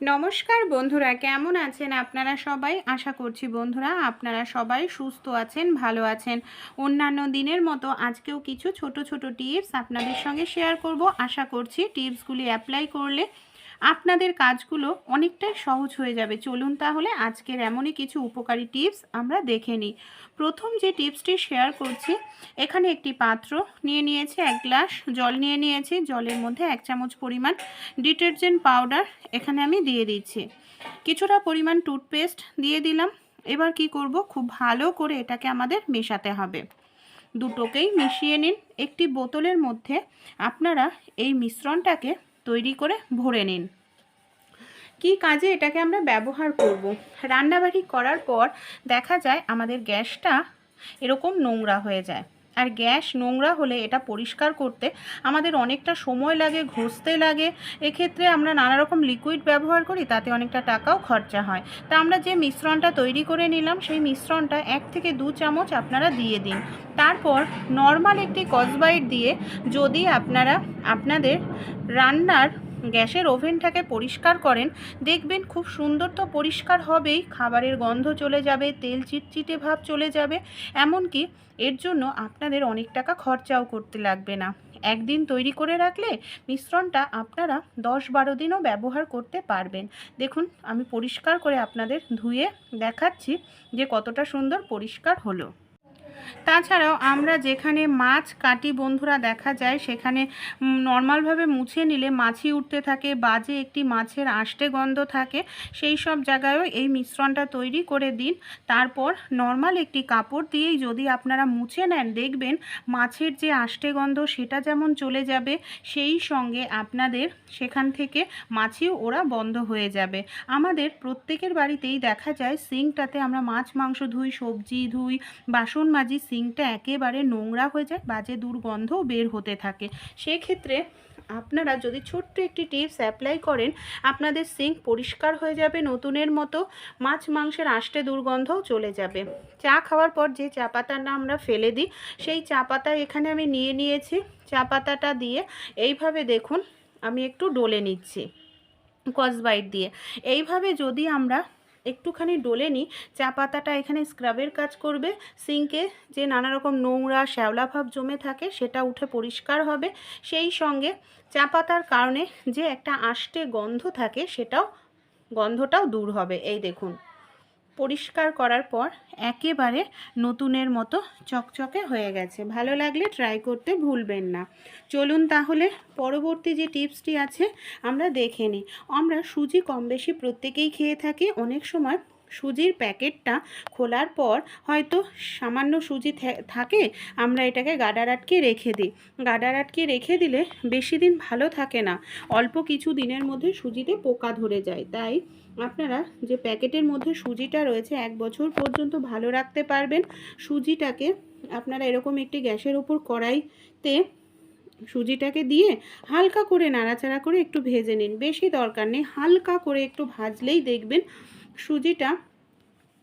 নমস্কার বন্ধুরা, কেমন আছেন আপনারা সবাই? আশা করছি বন্ধুরা আপনারা সবাই সুস্থ আছেন, ভালো আছেন। অন্যান্য দিনের মতো আজকেও কিছু ছোট ছোট টিপস আপনাদের সঙ্গে শেয়ার করব। আশা করছি টিপসগুলি অ্যাপ্লাই করলে আপনাদের কাজগুলো অনেকটাই সহজ হয়ে যাবে। চলুন তাহলে আজকের এমনই কিছু উপকারী টিপস আমরা দেখে নিই। প্রথম যে টিপসটি শেয়ার করছি, এখানে একটি পাত্র নিয়ে নিয়েছে, এক গ্লাস জল নিয়ে নিয়েছি। জলের মধ্যে এক চামচ পরিমাণ ডিটারজেন্ট পাউডার এখানে আমি দিয়ে দিচ্ছি। কিছুটা পরিমাণ টুথপেস্ট দিয়ে দিলাম। এবার কি করব? খুব ভালো করে এটাকে আমাদের মেশাতে হবে। দুটোকেই মিশিয়ে নিন। একটি বোতলের মধ্যে আপনারা এই মিশ্রণটাকে তৈরি করে ভরে নিন। কি কাজে এটাকে আমরা ব্যবহার করব? রান্নাবাড়ি করার পর দেখা যায় আমাদের গ্যাসটা এরকম নোংরা হয়ে যায়। আর গ্যাস নোংরা হলে এটা পরিষ্কার করতে আমাদের অনেকটা সময় লাগে, ঘষতে লাগে। এক্ষেত্রে আমরা নানা রকম লিকুইড ব্যবহার করি, তাতে অনেকটা টাকাও খরচা হয়। তা আমরা যে মিশ্রণটা তৈরি করে নিলাম, সেই মিশ্রণটা এক থেকে দু চামচ আপনারা দিয়ে দিন। তারপর নর্মাল একটি কসবাইট দিয়ে যদি আপনারা, আপনাদের রান্নার গ্যাসের ওভেনটাকে পরিষ্কার করেন, দেখবেন খুব সুন্দর তো পরিষ্কার হবেই, খাবারের গন্ধ চলে যাবে, তেল চিটচিটে ভাব চলে যাবে, এমনকি এর জন্য আপনাদের অনেক টাকা খরচাও করতে লাগবে না। একদিন তৈরি করে রাখলে মিশ্রণটা আপনারা দশ বারো দিনও ব্যবহার করতে পারবেন। দেখুন, আমি পরিষ্কার করে আপনাদের ধুয়ে দেখাচ্ছি যে কতটা সুন্দর পরিষ্কার হলো। তাছাড়াও আমরা যেখানে মাছ কাটি বন্ধুরা দেখা যায়, সেখানে নর্মালভাবে মুছে নিলে মাছি উঠতে থাকে, বাজে একটি মাছের আষ্টে গন্ধ থাকে, সেই সব জায়গায়ও এই মিশ্রণটা তৈরি করে দিন। তারপর নর্মাল একটি কাপড় দিয়েই যদি আপনারা মুছে নেন, দেখবেন মাছের যে আষ্টে গন্ধ সেটা যেমন চলে যাবে, সেই সঙ্গে আপনাদের সেখান থেকে মাছিও ওরা বন্ধ হয়ে যাবে। আমাদের প্রত্যেকের বাড়িতেই দেখা যায় সিঙ্কটাতে আমরা মাছ, মাংস ধুই, সবজি ধুই, বাসন মাজি সিঙ্কটা একেবারে নোংরা হয়ে যায়, বাজে দুর্গন্ধও বের হতে থাকে। সেক্ষেত্রে আপনারা যদি ছোট্ট একটি টিপস অ্যাপ্লাই করেন, আপনাদের সিঙ্ক পরিষ্কার হয়ে যাবে, নতুনের মতো মাছ মাংসের আষ্টে দুর্গন্ধও চলে যাবে। চা খাওয়ার পর যে চা পাতাটা আমরা ফেলে দিই, সেই চা পাতা এখানে আমি নিয়ে নিয়েছি। চা পাতাটা দিয়ে এইভাবে দেখুন, আমি একটু ডলে নিচ্ছি, কসবাইট দিয়ে। এইভাবে যদি আমরা একটুখানি ডোলে নিই চা পাতাটা এখানে স্ক্রাবের কাজ করবে। সিঙ্কে যে নানা রকম নোংরা, শ্যাওলা ভাব জমে থাকে সেটা উঠে পরিষ্কার হবে। সেই সঙ্গে চা পাতার কারণে যে একটা আষ্টে গন্ধ থাকে সেটাও, গন্ধটাও দূর হবে। এই দেখুন। পরিষ্কার করার পর একেবারে নতুনের মতো চকচকে হয়ে গেছে। ভালো লাগলে ট্রাই করতে ভুলবেন না। চলুন তাহলে পরবর্তী যে টিপসটি আছে আমরা দেখে নিই। আমরা সুজি কম বেশি প্রত্যেকেই খেয়ে থাকি। অনেক সময় সুজির প্যাকেটটা খোলার পর হয়তো সামান্য সুজি থাকে, আমরা এটাকে গাডার আটকে রেখে দিই। গাডার আটকে রেখে দিলে বেশি দিন ভালো থাকে না। অল্প কিছু দিনের মধ্যে সুজিতে পোকা ধরে যায়। তাই আপনারা যে প্যাকেটের মধ্যে সুজিটা রয়েছে, এক বছর পর্যন্ত ভালো রাখতে পারবেন। সুজিটাকে আপনারা এরকম একটি গ্যাসের ওপর কড়াইতে সুজিটাকে দিয়ে হালকা করে নাড়াচাড়া করে একটু ভেজে নিন। বেশি দরকার নেই, হালকা করে একটু ভাজলেই দেখবেন সুজিটা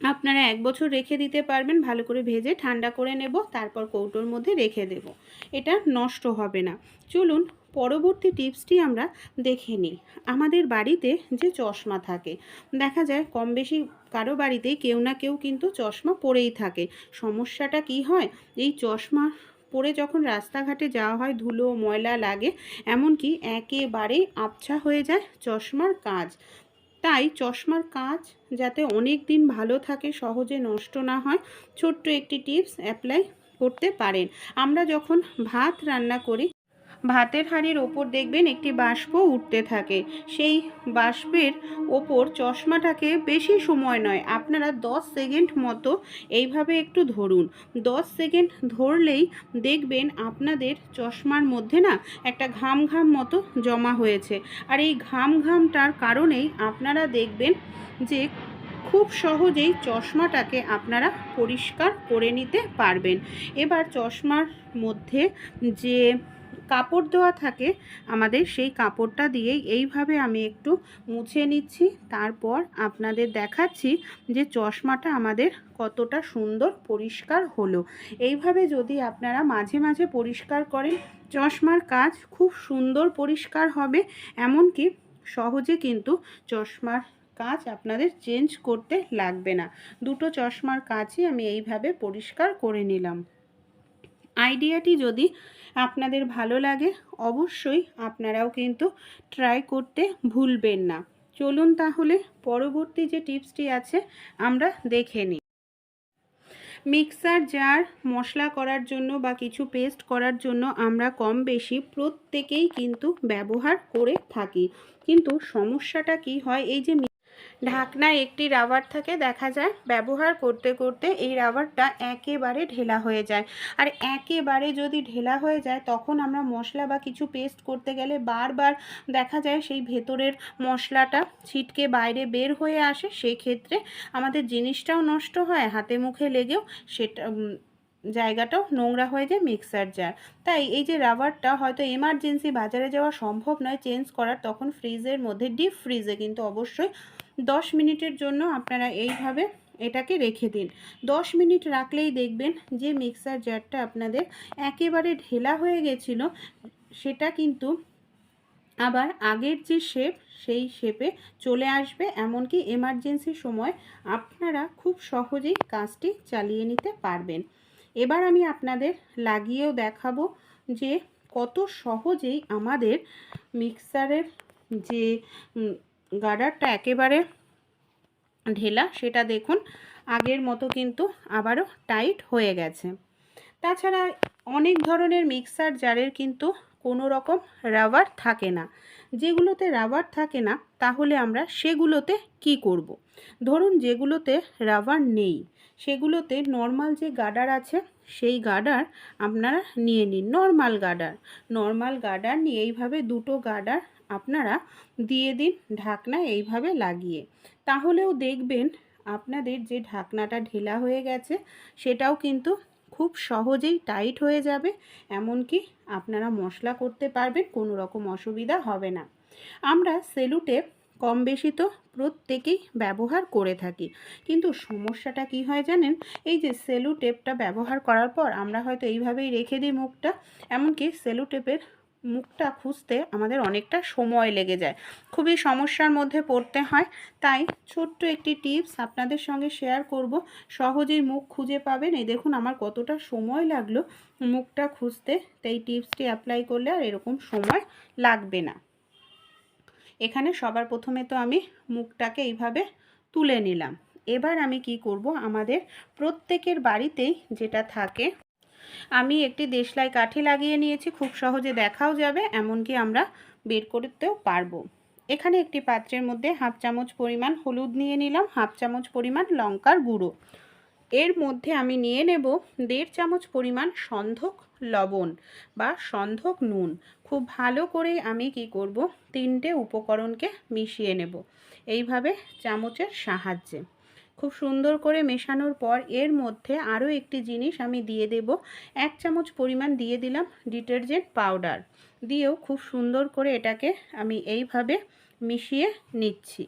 আপনারা এক বছর রেখে দিতে পারবেন। ভালো করে ভেজে ঠান্ডা করে নেব, তারপর কৌটোর মধ্যে রেখে দেব। এটা নষ্ট হবে না। চলুন, পরবর্তী টিপসটি আমরা দেখে নিই। আমাদের বাড়িতে যে চশমা থাকে, দেখা যায় কম বেশি কারও বাড়িতে কেউ না কেউ কিন্তু চশমা পরেই থাকে। সমস্যাটা কি হয়? এই চশমা পরে যখন রাস্তাঘাটে যাওয়া হয়, ধুলো, ময়লা লাগে, এমনকি একেবারেই আবছা হয়ে যায় চশমার কাজ। তাই চশমার কাজ যাতে অনেক দিন ভালো থাকে, সহজে নষ্ট না হয়, ছোট্ট একটি টিপস অ্যাপ্লাই করতে পারেন। আমরা যখন ভাত রান্না করি ভাতের হাঁড়ির ওপর দেখবেন একটি বাষ্প উঠতে থাকে। সেই বাষ্পের ওপর চশমাটাকে বেশি সময় নয়, আপনারা দশ সেকেন্ড মতো এইভাবে একটু ধরুন। দশ সেকেন্ড ধরলেই দেখবেন আপনাদের চশমার মধ্যে না একটা ঘাম ঘাম মতো জমা হয়েছে। আর এই ঘাম ঘামটার কারণেই আপনারা দেখবেন যে খুব সহজেই চশমাটাকে আপনারা পরিষ্কার করে নিতে পারবেন। এবার চশমার মধ্যে যে কাপড় দেওয়া থাকে, আমাদের সেই কাপড়টা দিয়েই এইভাবে আমি একটু মুছে নিচ্ছি। তারপর আপনাদের দেখাচ্ছি যে চশমাটা আমাদের কতটা সুন্দর পরিষ্কার হলো। এইভাবে যদি আপনারা মাঝে মাঝে পরিষ্কার করেন, চশমার কাজ খুব সুন্দর পরিষ্কার হবে। এমনকি সহজে কিন্তু চশমার কাজ আপনাদের চেঞ্জ করতে লাগবে না। দুটো চশমার কাজই আমি এইভাবে পরিষ্কার করে নিলাম। আইডিয়াটি যদি আপনাদের ভালো লাগে, অবশ্যই আপনারাও কিন্তু ট্রাই করতে ভুলবেন না। চলুন তাহলে পরবর্তী যে টিপসটি আছে, আমরা দেখে নিই। মিক্সার জার মশলা করার জন্য বা কিছু পেস্ট করার জন্য আমরা কম বেশি প্রত্যেকেই কিন্তু ব্যবহার করে থাকি। কিন্তু সমস্যাটা কি হয়, এই যে ঢাকনায় একটি রাবার থাকে, দেখা যায়, ব্যবহার করতে করতে এই রাবারটা একেবারে ঢেলা হয়ে যায়। আর একেবারে যদি ঢেলা হয়ে যায়, তখন আমরা মশলা বা কিছু পেস্ট করতে গেলে বারবার দেখা যায় সেই ভেতরের মশলাটা ছিটকে বাইরে বের হয়ে আসে। সেই ক্ষেত্রে আমাদের জিনিসটাও নষ্ট হয়, হাতে মুখে লেগেও সেটা জায়গাটাও নোংরা হয়ে যায় মিক্সার জার তাই এই যে রাবারটা হয়তো এমার্জেন্সি বাজারে যাওয়া সম্ভব নয় চেঞ্জ করার, তখন ফ্রিজের মধ্যে ডিপ ফ্রিজে কিন্তু অবশ্যই দশ মিনিটের জন্য আপনারা এইভাবে এটাকে রেখে দিন। দশ মিনিট রাখলেই দেখবেন যে মিক্সার জারটা আপনাদের একেবারে ঢেলা হয়ে গেছিল, সেটা কিন্তু আবার আগের যে শেপ সেই শেপে চলে আসবে, এমনকি এমার্জেন্সি সময় আপনারা খুব সহজেই কাজটি চালিয়ে নিতে পারবেন। এবার আমি আপনাদের লাগিয়েও দেখাবো যে কত সহজেই আমাদের মিক্সারের যে গার্ডারটা একেবারে ঢেলা, সেটা দেখুন, আগের মতো কিন্তু আবারও টাইট হয়ে গেছে। তাছাড়া অনেক ধরনের মিক্সার জারের কিন্তু কোনো রকম রাবার থাকে না। যেগুলোতে রাবার থাকে না, তাহলে আমরা সেগুলোতে কি করব। ধরুন যেগুলোতে রাবার নেই। সেগুলোতে নর্মাল যে গার্ডার আছে, সেই গার্ডার আপনারা নিয়ে নিন নর্মাল গার্ডার নর্মাল গার্ডার নিয়ে এইভাবে দুটো গার্ডার আপনারা দিয়ে দিন ঢাকনা এইভাবে লাগিয়ে। তাহলেও দেখবেন আপনাদের যে ঢাকনাটা ঢেলা হয়ে গেছে, সেটাও কিন্তু খুব সহজেই টাইট হয়ে যাবে, এমনকি আপনারা মশলা করতে পারবেন, কোনো রকম অসুবিধা হবে না। আমরা সেলুটেপ কম বেশি তো প্রত্যেকেই ব্যবহার করে থাকি। কিন্তু সমস্যাটা কি হয় জানেন? এই যে সেলু টেপটা ব্যবহার করার পর আমরা হয়তো এইভাবেই রেখে দিই মুখটা, এমনকি সেলু টেপের মুখটা খুঁজতে আমাদের অনেকটা সময় লেগে যায়। খুবই সমস্যার মধ্যে পড়তে হয়। তাই ছোট্ট একটি টিপস আপনাদের সঙ্গে শেয়ার করব। সহজেই মুখ খুঁজে পাবেন। এই দেখুন আমার কতটা সময় লাগল মুখটা খুঁজতে। তাই টিপসটি অ্যাপ্লাই করলে আর এরকম সময় লাগবে না। এখানে সবার প্রথমে তো আমি মুখটাকে এইভাবে তুলে নিলাম। এবার আমি কি করব? আমাদের প্রত্যেকের বাড়িতেই যেটা থাকে, আমি একটি দেশলাই কাঠি লাগিয়ে নিয়েছি, খুব সহজে দেখাও যাবে, এমনকি আমরা বের করতেও পারব। এখানে একটি পাত্রের মধ্যে হাফ চামচ পরিমাণ হলুদ নিয়ে নিলাম, হাফ চামচ পরিমাণ লঙ্কার গুঁড়ো। এর মধ্যে আমি নিয়ে নেব দেড় চামচ পরিমাণ সন্ধক লবণ বা সন্ধক নুন। খুব ভালো করে আমি কি করব, তিনটে উপকরণকে মিশিয়ে নেব এইভাবে চামচের সাহায্যে। খুব সুন্দর করে মেশানোর পর এর মধ্যে আরও একটি জিনিস আমি দিয়ে দেব। এক চামচ পরিমাণ দিয়ে দিলাম ডিটারজেন্ট পাউডার। দিয়েও খুব সুন্দর করে এটাকে আমি এইভাবে মিশিয়ে নিচ্ছি।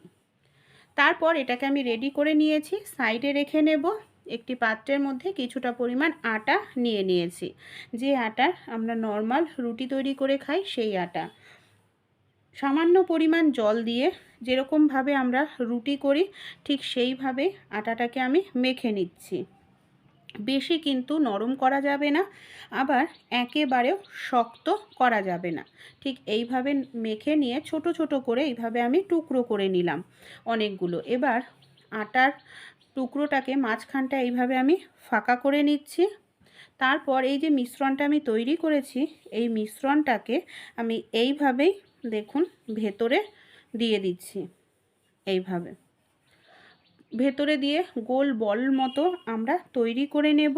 তারপর এটাকে আমি রেডি করে নিয়েছি, সাইডে রেখে নেব। একটি পাত্রের মধ্যে কিছুটা পরিমাণ আটা নিয়ে নিয়েছি। যে আটার আমরা নর্মাল রুটি তৈরি করে খাই, সেই আটা। সামান্য পরিমাণ জল দিয়ে যেরকমভাবে আমরা রুটি করি, ঠিক সেইভাবে আটাটাকে আমি মেখে নিচ্ছি। বেশি কিন্তু নরম করা যাবে না, আবার একেবারেও শক্ত করা যাবে না। ঠিক এইভাবে মেখে নিয়ে ছোট ছোট করে এইভাবে আমি টুকরো করে নিলাম অনেকগুলো। এবার আটার টুকরোটাকে মাঝখানটা এইভাবে আমি ফাঁকা করে নিচ্ছি। তারপর এই যে মিশ্রণটা আমি তৈরি করেছি, এই মিশ্রণটাকে আমি এইভাবেই দেখুন ভেতরে দিয়ে দিচ্ছি, এইভাবে। ভেতরে দিয়ে গোল বল মতো আমরা তৈরি করে নেব।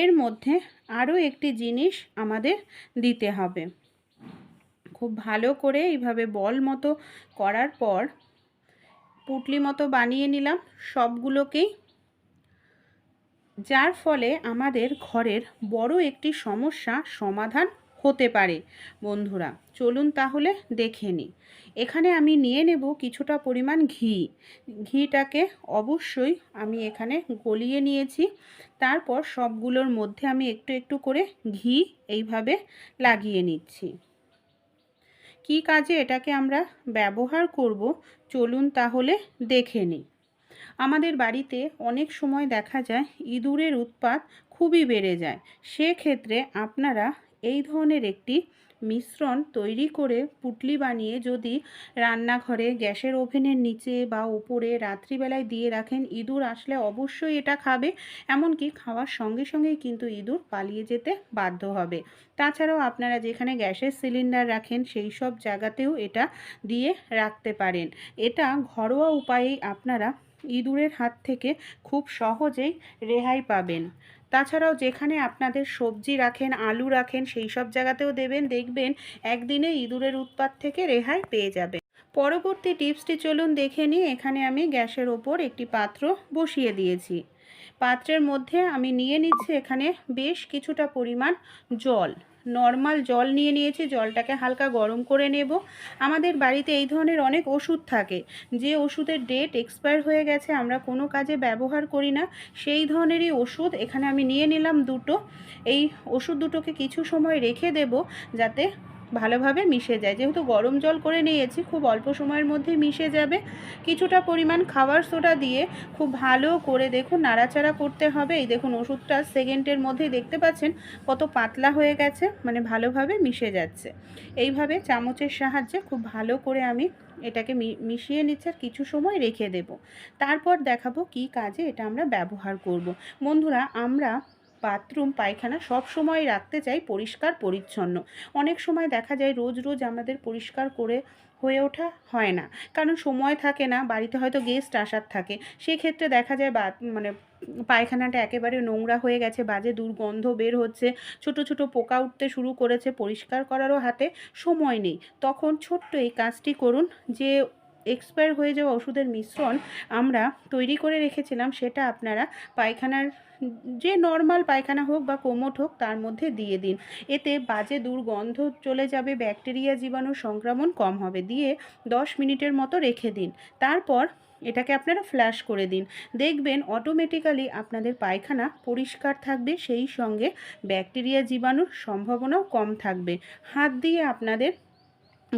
এর মধ্যে আরও একটি জিনিস আমাদের দিতে হবে। খুব ভালো করে এইভাবে বল মতো করার পর পুটলি মতো বানিয়ে নিলাম সবগুলোকেই। যার ফলে আমাদের ঘরের বড় একটি সমস্যা সমাধান হতে পারে। বন্ধুরা, চলুন তাহলে দেখে নিই এখানে আমি নিয়ে নেব কিছুটা পরিমাণ ঘি। ঘিটাকে অবশ্যই আমি এখানে গলিয়ে নিয়েছি। তারপর সবগুলোর মধ্যে আমি একটু একটু করে ঘি এইভাবে লাগিয়ে নিচ্ছি। কি কাজে এটাকে আমরা ব্যবহার করব, চলুন তাহলে দেখে নিই। আমাদের বাড়িতে অনেক সময় দেখা যায় ইঁদুরের উৎপাত খুবই বেড়ে যায়। সেক্ষেত্রে আপনারা এই ধরনের একটি মিশ্রণ তৈরি করে পুটলি বানিয়ে যদি রান্নাঘরে গ্যাসের ওভেনের নিচে বা উপরে রাত্রিবেলায় দিয়ে রাখেন, ইঁদুর আসলে অবশ্যই এটা খাবে। এমনকি খাওয়ার সঙ্গে সঙ্গেই কিন্তু ইঁদুর পালিয়ে যেতে বাধ্য হবে। তাছাড়াও আপনারা যেখানে গ্যাসের সিলিন্ডার রাখেন, সেই সব জায়গাতেও এটা দিয়ে রাখতে পারেন। এটা ঘরোয়া উপায়েই আপনারা ইঁদুরের হাত থেকে খুব সহজেই রেহাই পাবেন। তাছাড়াও যেখানে আপনাদের সবজি রাখেন, আলু রাখেন, সেই সব জায়গাতেও দেবেন, দেখবেন একদিনে ইঁদুরের উৎপাত থেকে রেহাই পেয়ে যাবে পরবর্তী টিপসটি চলুন দেখে নিই, এখানে আমি গ্যাসের ওপর একটি পাত্র বসিয়ে দিয়েছি। পাত্রের মধ্যে আমি নিয়ে নিচ্ছি এখানে বেশ কিছুটা পরিমাণ জল। নর্মাল জল নিয়ে নিয়েছি, জলটাকে হালকা গরম করে নেব। আমাদের বাড়িতে এই ধরনের অনেক ওষুধ থাকে, যে ওষুধের ডেট এক্সপায়ার হয়ে গেছে, আমরা কোনো কাজে ব্যবহার করি না। সেই ধরনেরই ওষুধ এখানে আমি নিয়ে নিলাম দুটো। এই ওষুধ দুটোকে কিছু সময় রেখে দেব, যাতে ভালোভাবে মিশে যায়। যেহেতু গরম জল করে নিয়েছি, খুব অল্প সময়ের মধ্যে মিশে যাবে। কিছুটা পরিমাণ খাবার সোডা দিয়ে খুব ভালো করে দেখুন, নাড়াচাড়া করতে হবে। এই দেখুন, ওষুধটা সেকেন্ডের মধ্যেই দেখতে পাচ্ছেন কত পাতলা হয়ে গেছে মানে ভালোভাবে মিশে যাচ্ছে। এইভাবে চামচের সাহায্যে খুব ভালো করে আমি এটাকে মিশিয়ে নিচ্ছে, আর কিছু সময় রেখে দেব। তারপর দেখাবো কি কাজে এটা আমরা ব্যবহার করব। বন্ধুরা, আমরা বাথরুম, পায়খানা সব সময় রাখতে চাই পরিষ্কার, পরিচ্ছন্ন। অনেক সময় দেখা যায় রোজ রোজ আমাদের পরিষ্কার করে হয়ে ওঠা হয় না। কারণ সময় থাকে না, বাড়িতে হয়তো গেস্ট আসার থাকে। সেক্ষেত্রে দেখা যায় বা মানে পায়খানাটা একেবারে নোংরা হয়ে গেছে, বাজে দুর্গন্ধ বের হচ্ছে, ছোট ছোট পোকা উঠতে শুরু করেছে পরিষ্কার করারও হাতে সময় নেই। তখন ছোট্ট এই কাজটি করুন যে এক্সপায়ার হয়ে যাওয়া ওষুধের মিশ্রণ আমরা তৈরি করে রেখেছিলাম, সেটা আপনারা পায়খানার যে নর্মাল পায়খানা হোক বা কোমট হোক তার মধ্যে দিয়ে দিন। এতে বাজে দুর্গন্ধ চলে যাবে ব্যাকটেরিয়া জীবাণু সংক্রমণ কম হবে। দিয়ে দশ মিনিটের মতো রেখে দিন। তারপর এটাকে আপনারা ফ্ল্যাশ করে দিন। দেখবেন অটোমেটিক্যালি আপনাদের পায়খানা পরিষ্কার থাকবে, সেই সঙ্গে ব্যাকটেরিয়া জীবাণুর সম্ভাবনাও কম থাকবে। হাত দিয়ে আপনাদের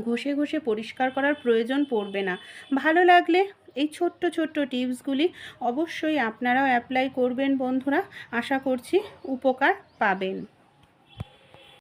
ঘষে ঘষে পরিষ্কার করার প্রয়োজন পড়বে না। ভালো লাগলে এই ছোট্ট ছোট্ট টিপসগুলি অবশ্যই আপনারাও অ্যাপ্লাই করবেন বন্ধুরা। আশা করছি উপকার পাবেন।